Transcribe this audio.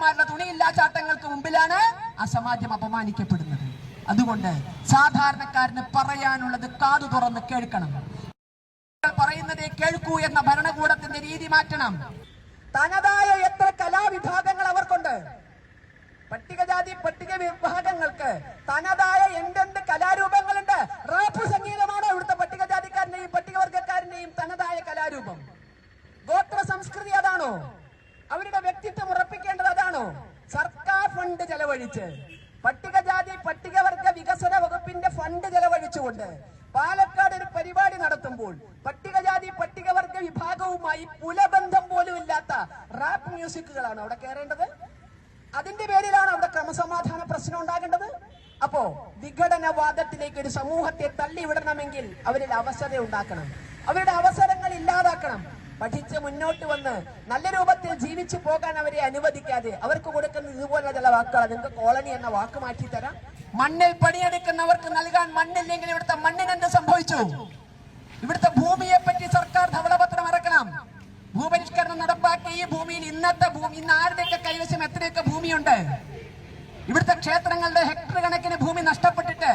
നേതാക്കന്മാരുടെ തുണിയില്ലാ ചാട്ടങ്ങൾക്ക് മുമ്പിലാണ് ആ സമാജം അപമാനിക്കപ്പെടുന്നത്. അതുകൊണ്ട് സാധാരണക്കാരന് പറയാനുള്ളത് കാതു തുറന്ന് കേൾക്കണം. പറയുന്നതേ കേൾക്കൂ എന്ന ഭരണകൂടത്തിന്റെ രീതി മാറ്റണം. തനതായ എത്ര കലാവിഭാഗങ്ങൾ അവർക്കുണ്ട്. പട്ടികജാതി പട്ടിക വിഭാഗങ്ങൾക്ക് തനതായ എന്തെന്ത് കലാരൂപങ്ങളുണ്ട്. റാപ്പ് സംഗീതമാണ് ഇവിടുത്തെ പട്ടികജാതിക്കാരന്റെയും പട്ടികവർഗക്കാരന്റെയും തനതായ കലാരൂപം. ഗോത്ര സംസ്കൃതി അതാണോ? അവരുടെ വ്യക്തിത്വം ഉറപ്പിക്കേണ്ടത് സർക്കാർ ഫണ്ട് ചെലവഴിച്ച്. പട്ടികജാതി പട്ടികവർഗ വികസന വകുപ്പിന്റെ ഫണ്ട് ചെലവഴിച്ചുകൊണ്ട് പാലക്കാട് ഒരു പരിപാടി നടത്തുമ്പോൾ പട്ടികജാതി പട്ടികവർഗ വിഭാഗവുമായി പുലബന്ധം പോലും ഇല്ലാത്ത റാപ്പ് മ്യൂസിക്കുകളാണ് അവിടെ കയറേണ്ടത് അതിന്റെ പേരിലാണ് അവിടെ ക്രമസമാധാന പ്രശ്നം ഉണ്ടാകേണ്ടത്. അപ്പോ വിഘടനവാദത്തിലേക്ക് ഒരു സമൂഹത്തെ തള്ളിവിടണമെങ്കിൽ അവരിൽ അവസര ഉണ്ടാക്കണം. അവരുടെ അവസരങ്ങൾ ഇല്ലാതാക്കണം. പഠിച്ച് മുന്നോട്ട് വന്ന് നല്ല രൂപത്തിൽ ജീവിച്ചു പോകാൻ അവരെ അനുവദിക്കാതെ അവർക്ക് കൊടുക്കുന്ന ഇതുപോലുള്ള ചില വാക്കുകൾ നിങ്ങൾക്ക് കോളനി എന്ന വാക്ക് മാറ്റി തരാം. മണ്ണിൽ പണിയെടുക്കുന്നവർക്ക് നൽകാൻ മണ്ണില്ലെങ്കിൽ ഇവിടുത്തെ മണ്ണിന് എന്ത് സംഭവിച്ചു? ഇവിടുത്തെ ഭൂമിയെ പറ്റി സർക്കാർ ധവളപത്രം ഇറക്കണം ഭൂപരിഷ്കരണം നടപ്പാക്കിയ ഈ ഭൂമിയിൽ ഇന്നത്തെ ഭൂമി ഇന്ന് ആരുടെയൊക്കെ കൈവശം എത്രയൊക്കെ ഭൂമിയുണ്ട്? ഇവിടുത്തെ ക്ഷേത്രങ്ങളുടെ ഹെക്ടർ കണക്കിന് ഭൂമി നഷ്ടപ്പെട്ടിട്ട്